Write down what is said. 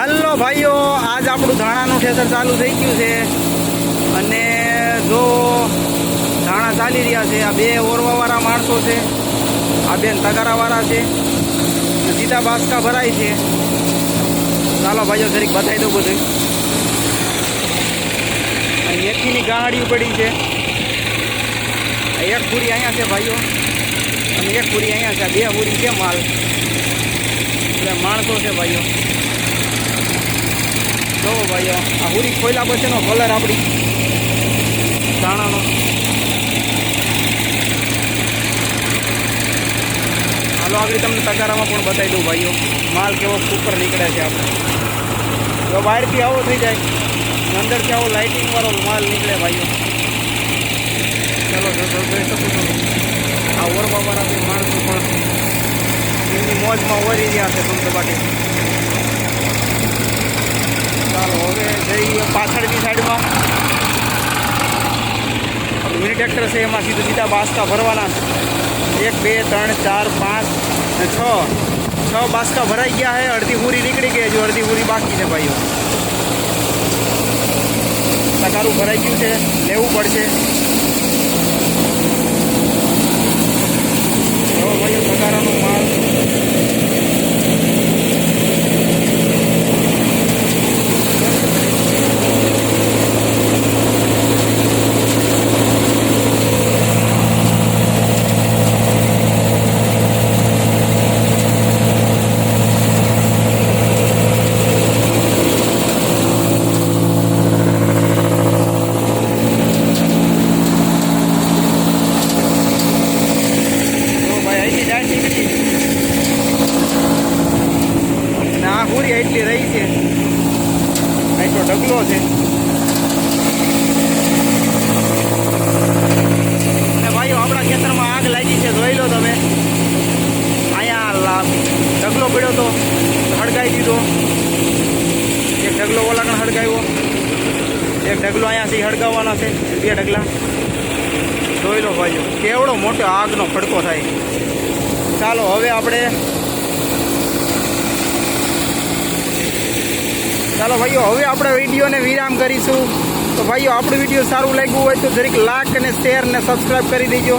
હાલો ભાઈઓ, આજ આપણું ધાણાનું ઠેસર ચાલુ થઈ ગયું છે. અને જો ધાણા ચાલી રહ્યા છે, આ બે ઓરવાવાળા માણસો છે, આ બેન તગારાવાળા છે સીધા બાસકા ભરાય છે. ચાલો ભાઈઓ, જરીક બતાવી દઉં બધું. મેથીની ગાંહડી પડી છે. એક પૂરી અહીંયા છે ભાઈઓ. અને એક પૂરી અહીંયા છે. બે પૂરી છે માલ. એટલે માણસો છે ભાઈઓ. જોવો ભાઈઓ આ હુરી ખોલ્યા પછીનો કલર આપણી દાણાનો હાલો આગળ તમને તગારામાં પણ બતાવી દઉં ભાઈઓ. માલ કેવો સુપર નીકળે છે આપણે જો બહારથી આવો થઈ જાય. અંદરથી આવો લાઇટિંગ વાળો માલ નીકળે ભાઈઓ. ચાલો, જો જો જોઈ શકું છું. આ ઓરવા વાળા બી માણસો પણ એમની મોજમાં ઓરી રહ્યા છે ધૂમધમાટી ચાલો હવે જઈએ પાછળની સાઈડમાં. મિની ટ્રેક્ટર છે, એમાં સીધું સીધા બાસકા ભરવાના. એક, બે, ત્રણ, ચાર, પાંચ ને છ. છ બાસકા ભરાઈ ગયા છે, અડધી પૂરી નીકળી ગઈ હજુ અડધી પૂરી બાકી છે ભાઈઓ. તગારું ભરાઈ ગયું છે, લેવું પડશે જો ભાઈઓ તગારાનો માલ જો ભાઈ અહીંથી જાય નીકળી અને આ પૂરી એટલી રહી છે તો ડગલો છે. ભાઈઓ, આપણા ખેતરમાં આગ લાગી છે, જોઈ લો તમે. અહીંયા ઢગલો પડ્યો તો હળગાઈ દીધો. એક ઢગલો ઓલાકણ હળગાવ્યો એક ઢગલો અહીંયાથી હળગાવવાનો છે, બે ઢગલા જોઈ લો ભાઈઓ, કેવડો મોટો આગનો ફડકો થાય. ચાલો, હવે આપણે ચાલો ભાઈઓ, હવે આપણે વિડીયોને વિરામ કરીશું. તો ભાઈઓ, આપણું વીડિયો સારું લાગ્યું હોય તો જરીક લાઈક અને શેર ને સબસ્ક્રાઈબ કરી દેજો.